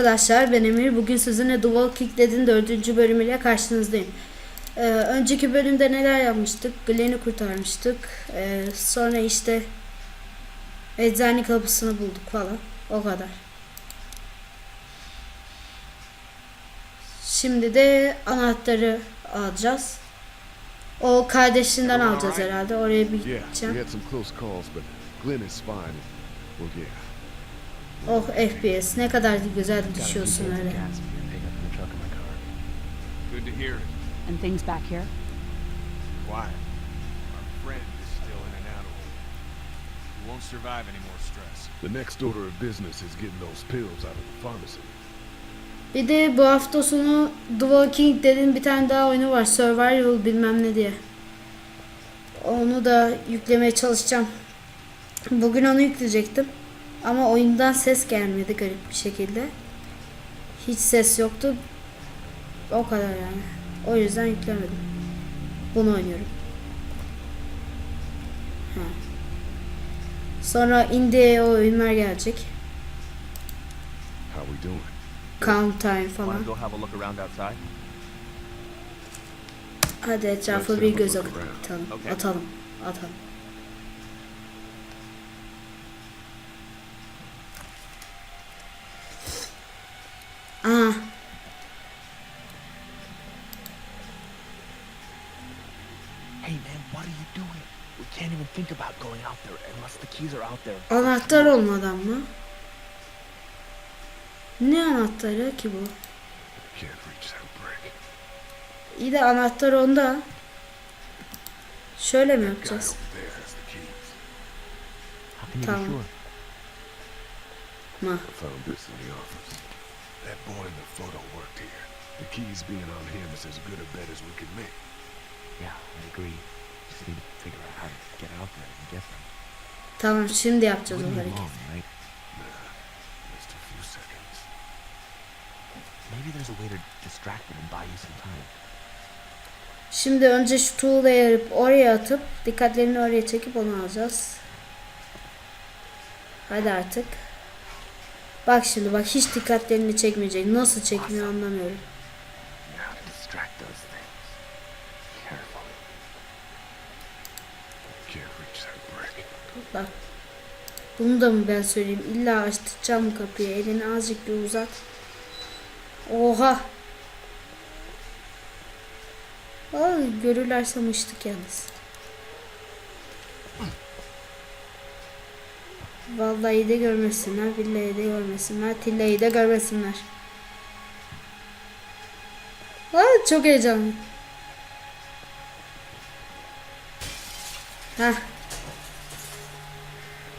arkadaşlar ben Emir. Bugün sizinle The Walking Dead'in dördüncü bölümüyle karşınızdayım. Ee, önceki bölümde neler yapmıştık? Glenn'i kurtarmıştık. Ee, sonra işte eczane kapısını bulduk falan. O kadar. Şimdi de anahtarı alacağız. O kardeşinden alacağız herhalde. Oraya bir Yeah, gideceğim. had Oh FPS ne kadar güzel düşüyorsun öyle. Good to hear it. And things back here? Quiet. Our friend is still in and out of it. Won't survive any more stress. The next order of business is getting those pills out of the pharmacy. Bir de bu hafta sonu The Walking Dead'in bir tane daha oyunu var. Survival bilmem ne diye. Onu da yüklemeye çalışacağım. Bugün onu yükleyecektim. Ama oyundan ses gelmedi garip bir şekilde. Hiç ses yoktu. O kadar yani. O yüzden yüklemedim. Bunu oynuyorum. Ha. Sonra indie oyunlar gelecek. How we doing? Count time falan. to go have a look around outside? Hadi etrafa Let's bir göz atalım. Atalım. Atalım. Think about going out there unless the keys are out there. Anahtar olmadan mı? Ne anahtarı ki bu? Can't reach that brick. İyi de anahtar onda. Şöyle mi yapacağız? can Tamam. Ma. That boy in the photo worked here. The keys being on him is as good a bet as we could make. Yeah, I agree. Tamam şimdi yapacağız o hareketi. long, right? Just a few seconds. Maybe there's a way to distract them and buy you some time. Şimdi önce şu tuğla yarıp oraya atıp dikkatlerini oraya çekip onu alacağız. Hadi artık. Bak şimdi bak hiç dikkatlerini çekmeyecek. Nasıl çekmiyor anlamıyorum. Now to distract those things. Careful. Can't reach that brick. Bak. Bunu da mı ben söyleyeyim? İlla açtıracağım kapıyı. Elini azıcık bir uzat. Oha. Ay görürlerse mıştık yalnız. Vallahi de görmesinler, billahi de görmesinler, tillahi de görmesinler. Aa, çok heyecanlı. Heh.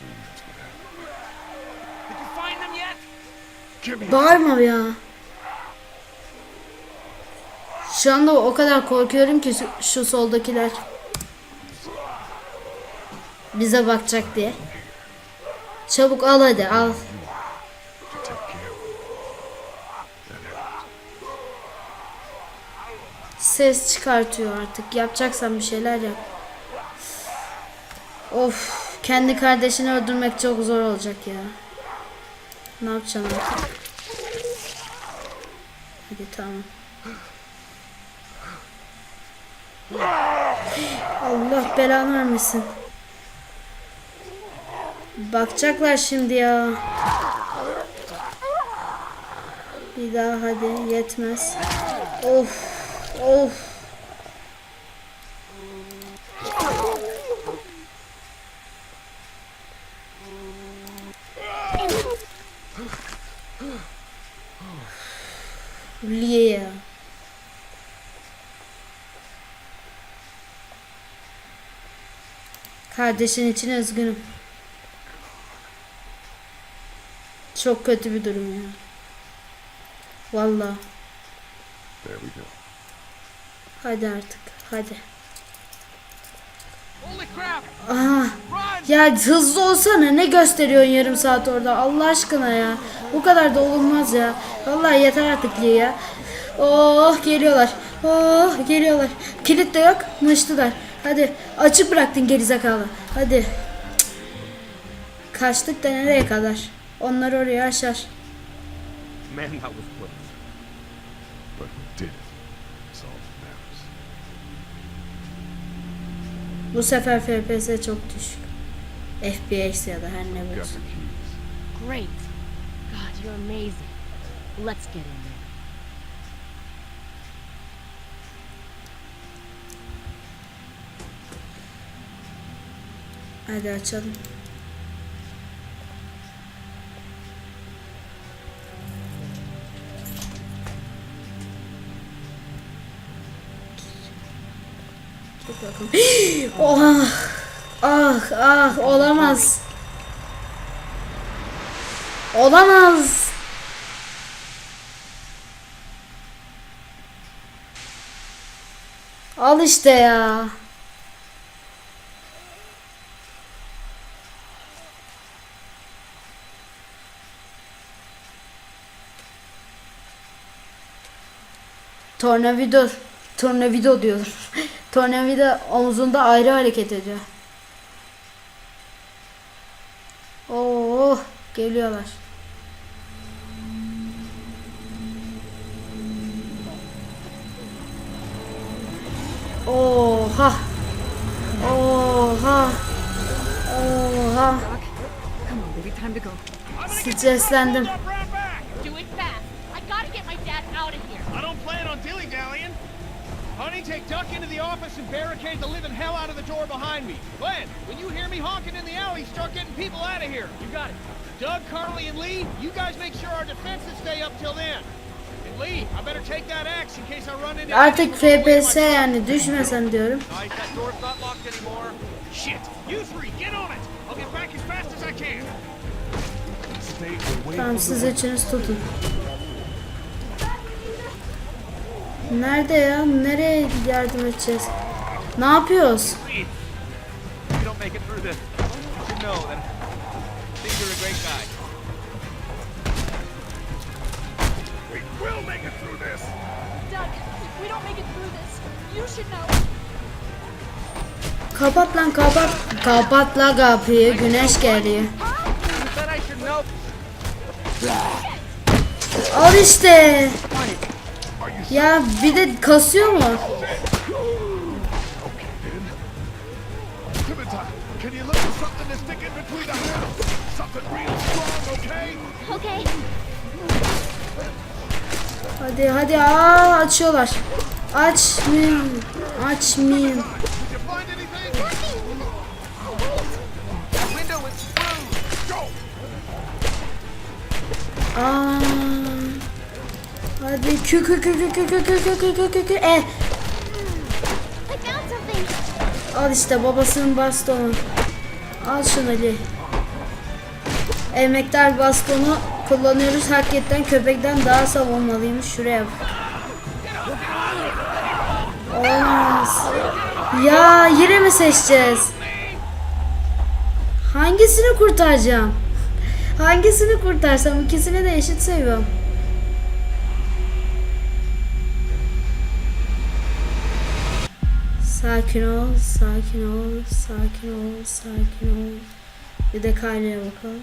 what happened. Did you find them yet? Bağırma ya. Şu anda o kadar korkuyorum ki şu, şu soldakiler bize bakacak diye. Çabuk al hadi al. Ses çıkartıyor artık. Yapacaksan bir şeyler yap. Of, kendi kardeşini öldürmek çok zor olacak ya. Ne yapacaksın artık? Hadi tamam. Allah belanı vermesin. Bakacaklar şimdi ya. Bir daha hadi yetmez. Of of. Liye. Kardeşin için üzgünüm. Çok kötü bir durum ya. Vallahi. There we go. Hadi artık. Hadi. Aha. Ya hızlı olsana ne gösteriyorsun yarım saat orada Allah aşkına ya. Bu kadar da olmaz ya. Vallahi yeter artık Lee ya. Oh geliyorlar. Oh geliyorlar. Kilit de yok. Mıştılar. Hadi açık bıraktın gerizekalı. Hadi. Cık. Kaçtık da nereye kadar? Onlar oraya aşar. Man, that was close. But we did it. It's all that matters. Bu sefer FPS çok düşük. FPS ya da her ne Got the olsun. keys. Great. God, you're amazing. Let's get in there. Hadi açalım. Oh, ah, ah, olamaz. Olamaz. Al işte ya. Tornavida, tornavida diyorum. Tornavida omzunda ayrı hareket ediyor. Oo, geliyorlar. Oha. Oha. Oha. Come on, baby, time to go. Streslendim. Do it fast. I gotta get my dad out of here. I don't plan on dilly-dallying. Honey, take Duck into the office and barricade the living hell out of the door behind me. Glenn, when you hear me honking in the alley, start getting people out of here. You got it. Doug, Carly, and Lee, you guys make sure our defenses stay up till then. And Lee, I better take that axe in case I run into Artık anything on the way to my FPS yani düşmesem diyorum. Nice, that door's not locked anymore. Shit! You three, get on it! I'll get back as fast as I can. Tamam siz üçünüz tutun. Nerede ya? Nereye yardım edeceğiz? Ne yapıyoruz? Kapat lan kapat. Kapat la kapıyı. Güneş geliyor. Al işte. Ya bir de kasıyor mu? Hadi hadi aa açıyorlar. Aç mim. Aç mim. Aa. Hadi kü kü kü kü kü kü kü kü kü kü kü kü e. Al işte babasının bastonu. Al şunu Ali. Emektar bastonu kullanıyoruz. Hakikaten köpekten daha savunmalıymış. Şuraya. Olmaz. Ya yine mi seçeceğiz? Hangisini kurtaracağım? Hangisini kurtarsam ikisini de eşit seviyorum. Sakin ol, sakin ol, sakin ol, sakin ol. Bir de Kayle'ye bakalım.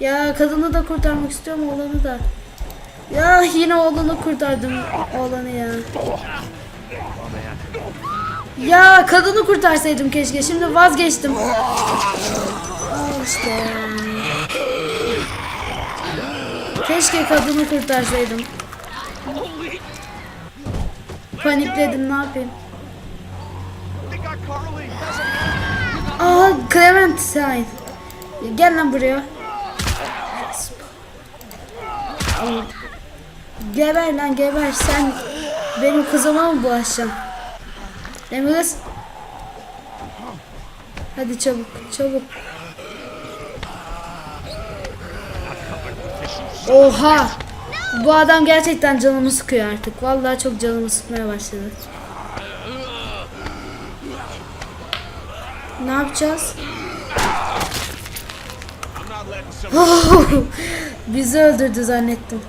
Ya kadını da kurtarmak istiyorum, oğlanı da. Ya yine oğlanı kurtardım, oğlanı ya. Ya kadını kurtarsaydım keşke, şimdi vazgeçtim. Al işte ya. Keşke kadını kurtarsaydım. Panikledim, ne yapayım? Aa Clementine. Gel lan buraya. Geber lan geber sen benim kızıma mı bulaşacaksın? Değil kız? Hadi çabuk çabuk. Oha! Bu adam gerçekten canımı sıkıyor artık. Vallahi çok canımı sıkmaya başladı. Ne yapacağız? Someone, Bizi öldürdü zannettim.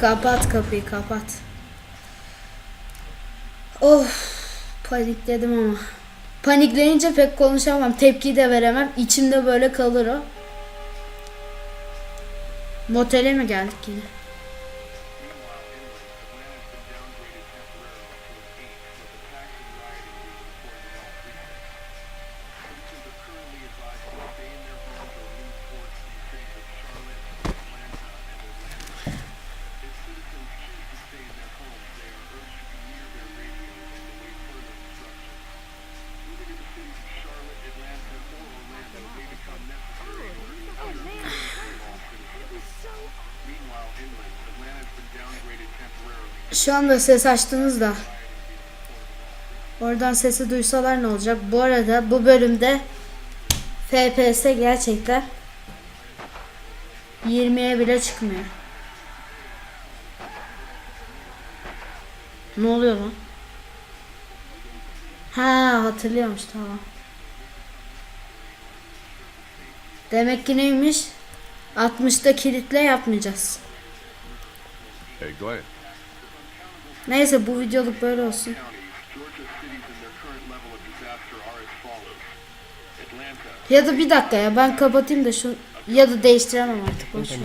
Kapat kapıyı kapat. Of panikledim ama. Panikleyince pek konuşamam. Tepki de veremem. İçimde böyle kalır o. Motele mi geldik yine? Şu anda ses açtınız da. Oradan sesi duysalar ne olacak? Bu arada bu bölümde FPS gerçekten 20'ye bile çıkmıyor. Ne oluyor lan? Ha hatırlıyormuş tamam. Demek ki neymiş? 60'da kilitle yapmayacağız. Hey, Glenn. Neyse bu videoluk böyle olsun. Ya da bir dakika ya ben kapatayım da şu ya da değiştiremem artık boş ver.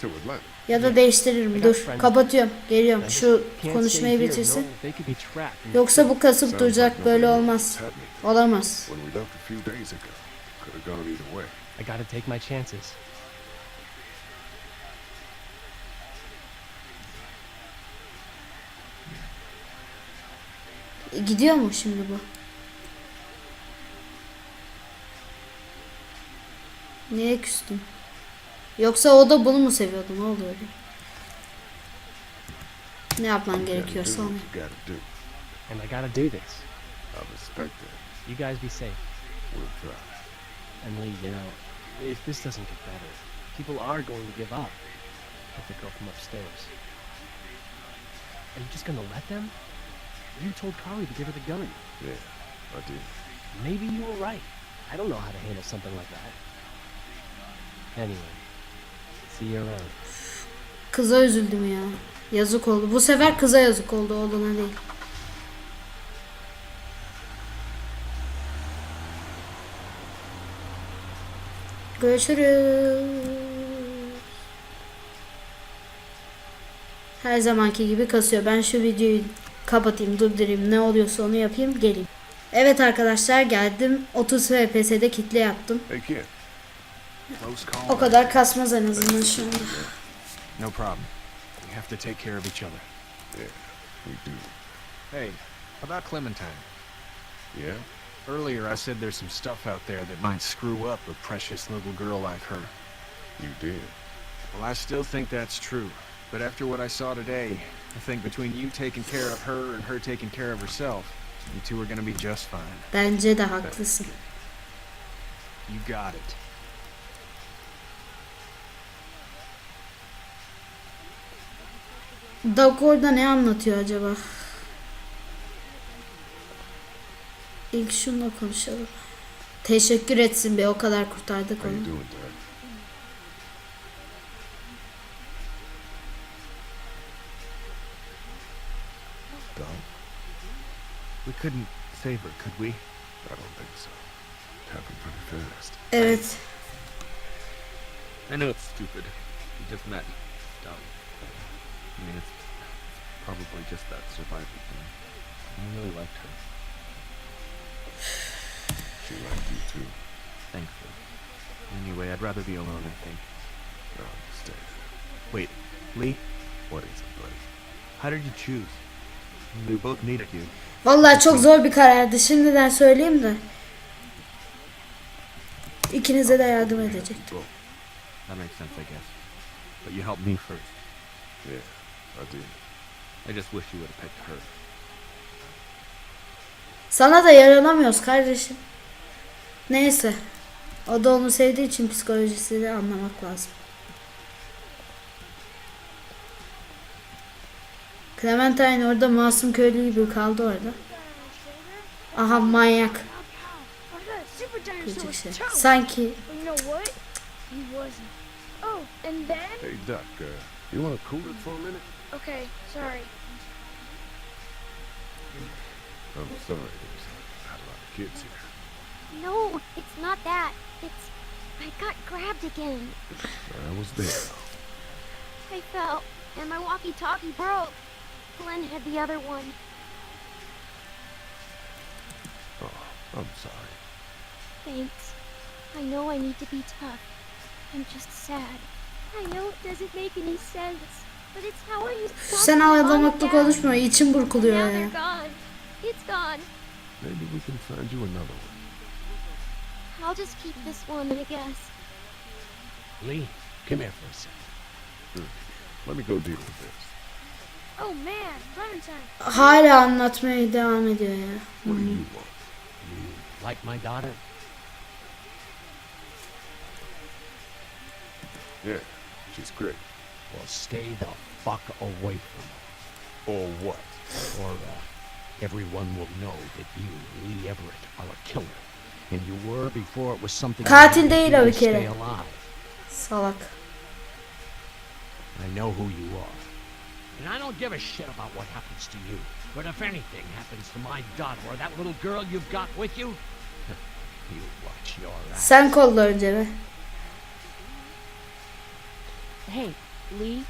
To Atlanta. Ya da değiştiririm dur kapatıyorum geliyorum şu konuşmayı bitirsin. Yoksa bu kasıp duracak böyle olmaz. Olamaz. I gotta take my chances. Gidiyor mu şimdi bu? Neye küstüm? Yoksa o da bunu mu seviyordu? Ne oluyor? Ne yapman gerekiyorsa onu. And I gotta do this. I respect that. You guys be safe. We'll try. And Lee, you know, if this doesn't get better, people are going to give up if the girl from upstairs. Are you just gonna let them? You told Carly to give her the gun. Yeah, I did. Maybe you were right. I don't know how to handle something like that. Anyway, see you around. Kıza üzüldüm ya. Yazık oldu. Bu sefer kıza yazık oldu oğluna değil. Görüşürüz. Her zamanki gibi kasıyor. Ben şu videoyu kapatayım, durdurayım. Ne oluyorsa onu yapayım, geleyim. Evet arkadaşlar geldim. 30 FPS'de kitle yaptım. O kadar kasmaz en azından şu anda. No problem. We have to take care of each other. Yeah, we do. Hey, about Clementine. Yeah? Earlier I said there's some stuff out there that might screw up a precious little girl like her. You did. Well, I still think that's true. But after what I saw today, I think between you taking care of her and her taking care of herself, you two are gonna be just fine. Bence de haklısın. You got it. Doug orada ne anlatıyor acaba? İlk şununla konuşalım. Teşekkür etsin be o kadar kurtardık onu. We couldn't save her, could we? I don't think so. It happened pretty fast. Evet. I know it's stupid. We just met. Dumb. I mean, it's probably just that survival thing. I really liked her, She liked you too. thankfully. Anyway, I'd rather be alone, I think. I understand. Wait, Lee, What is it, buddy? how did you choose? We both needed you. Vallahi çok zor bir karardı. Şimdiden söyleyeyim de. İkinize de yardım edecektim. That makes sense, I guess. But you helped me first. Yeah, I did. I just wish you would have picked her. Sana da yaranamıyoruz kardeşim. Neyse. O da onu sevdiği için psikolojisini anlamak lazım. Clementine orada masum köylü gibi kaldı orada. Aha manyak. With şey. Sanki? Hey, Doc, uh, you want to cool it for a minute? Okay, sorry. I'm sorry. There's not a lot of kids here. No, it's not that. It's. I got grabbed again. I was there. I fell, and my walkie talkie broke. Glenn had the other one. Oh, I'm sorry. Thanks. I know I need to be tough. I'm just sad. I know it doesn't make any sense, but it's how I used to sen ağlamakla konuşma. içim Now burkuluyor ya. they're gone. It's gone. Maybe we can find you another one. I'll just keep this one, I guess. Lee, come here for a second. Let me go deal with this. Oh man, Clementine. Hala anlatmaya devam ediyor ya. What do you want? Like my daughter? Yeah, she's great. Well, stay the fuck away from her. Or what? Or, uh, everyone will know that you, Lee Everett, are a killer. And you were before it was something you Katil had to değil o bir stay kere. alive. Salak. I know who you are. And I don't give a shit about what happens to you. But if anything happens to my daughter or that little girl you've got with you, you watch your ass. Sen kolla önce be. Hey, Lee,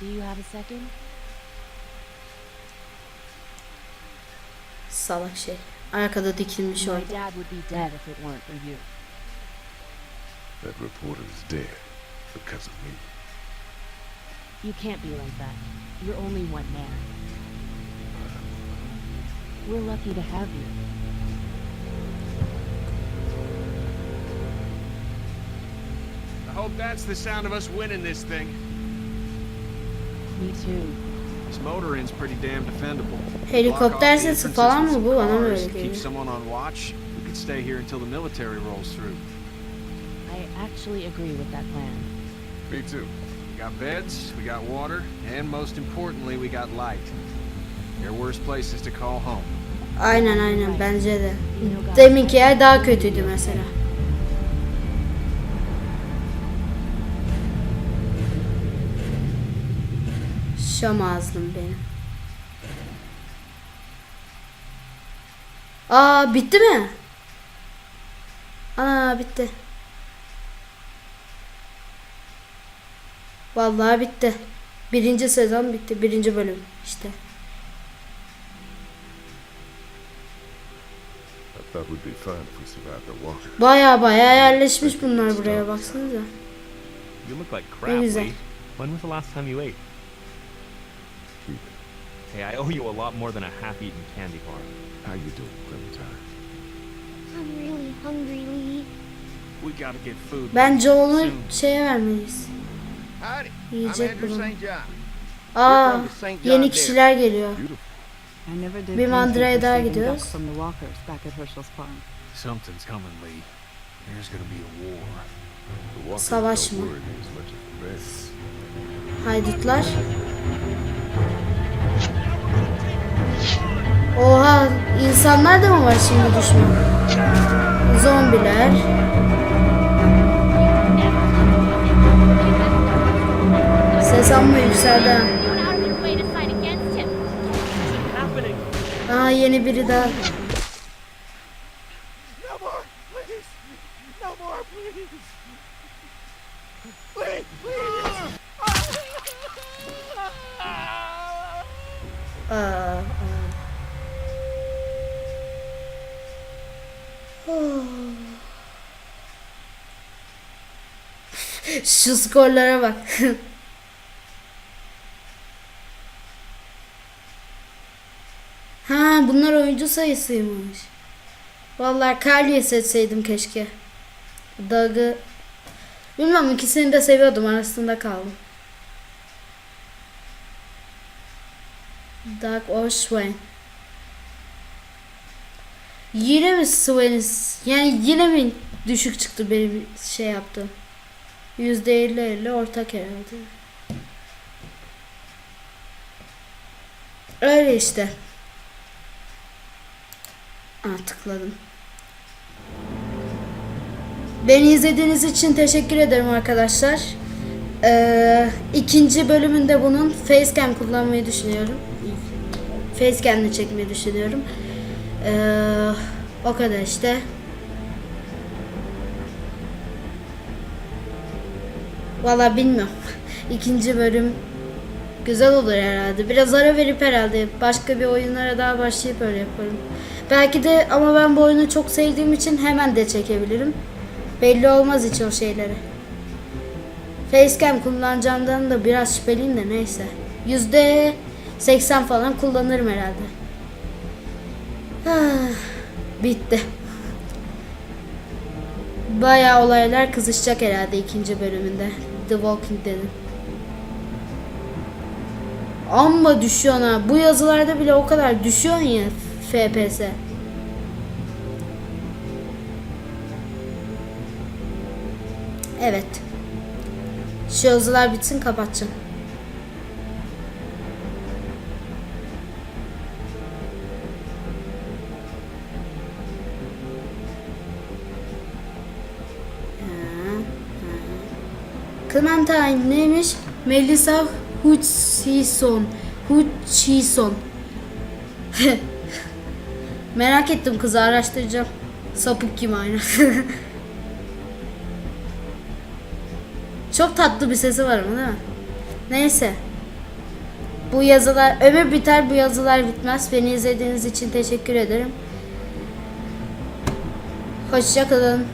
do you have a second? Salak şey. Arkada dikilmiş My orada. dad would be dead if it weren't for you. That reporter is dead because of me. You can't be like that. You're only one man. We're lucky to have you. I hope that's the sound of us winning this thing. Me too. This motor inn's pretty damn defendable. Helikopter Block off the sesi entrances falan with mı some bu? Bana mı cars, öyle Keep someone on watch. We could stay here until the military rolls through. I actually agree with that plan. Me too. Got beds, we got water, and most importantly, we got light. There are worse places to call home. Aynen aynen bence de. Deminki yer daha kötüydü mesela. Şam ağzım benim. Aa bitti mi? Ana bitti. Vallahi bitti. Birinci sezon bitti. Birinci bölüm işte. Baya baya yerleşmiş bunlar buraya baksanıza. You look like Ne crap, güzel. Lee. When was the last time you ate? Hey, I owe you a lot more than a half-eaten candy bar. How you doing, Clementine? I'm really hungry, Lee. We gotta get food. Bence onu şeye vermeliyiz. Yiyecek. John. Aa, yeni kişiler geliyor. Bir for daha gidiyoruz. Savaş mı? Haydutlar. Oha insanlar da mı var şimdi düşman? Zombiler. Ses amma yükseldi ha. Aa yeni biri daha. Aa, aa. Şu skorlara bak. bunlar oyuncu sayısıymış. Vallahi Carly'i seçseydim keşke. Doug'ı bilmem ikisini de seviyordum arasında kaldım. Doug or Swain. Yine mi Swain'iz? Yani yine mi düşük çıktı benim şey yaptım. Yüzde elli elli ortak herhalde. Öyle işte. Aa, tıkladım. Beni izlediğiniz için teşekkür ederim arkadaşlar. Ee, ikinci bölümünde bunun facecam kullanmayı düşünüyorum. Facecam'le çekmeyi düşünüyorum. Ee, o kadar işte. Valla bilmiyorum. İkinci bölüm güzel olur herhalde. Biraz ara verip herhalde başka bir oyunlara daha başlayıp öyle yaparım. Belki de ama ben bu oyunu çok sevdiğim için hemen de çekebilirim. Belli olmaz hiç o şeyleri. Facecam kullanacağımdan da biraz şüpheliyim de neyse. Yüzde 80 falan kullanırım herhalde. Ah, bitti. Bayağı olaylar kızışacak herhalde ikinci bölümünde. The Walking Dead'in. Amma düşüyor ha. Bu yazılarda bile o kadar düşüyor ya FPS. Evet. Şu yazılar bitsin kapatacağım. Clementine neymiş? Melissa Hutchison. Hutchison. Merak ettim kızı araştıracağım. Sapık kim aynı. Çok tatlı bir sesi var ama değil mi? Neyse. Bu yazılar ömür biter bu yazılar bitmez. Beni izlediğiniz için teşekkür ederim. Hoşçakalın.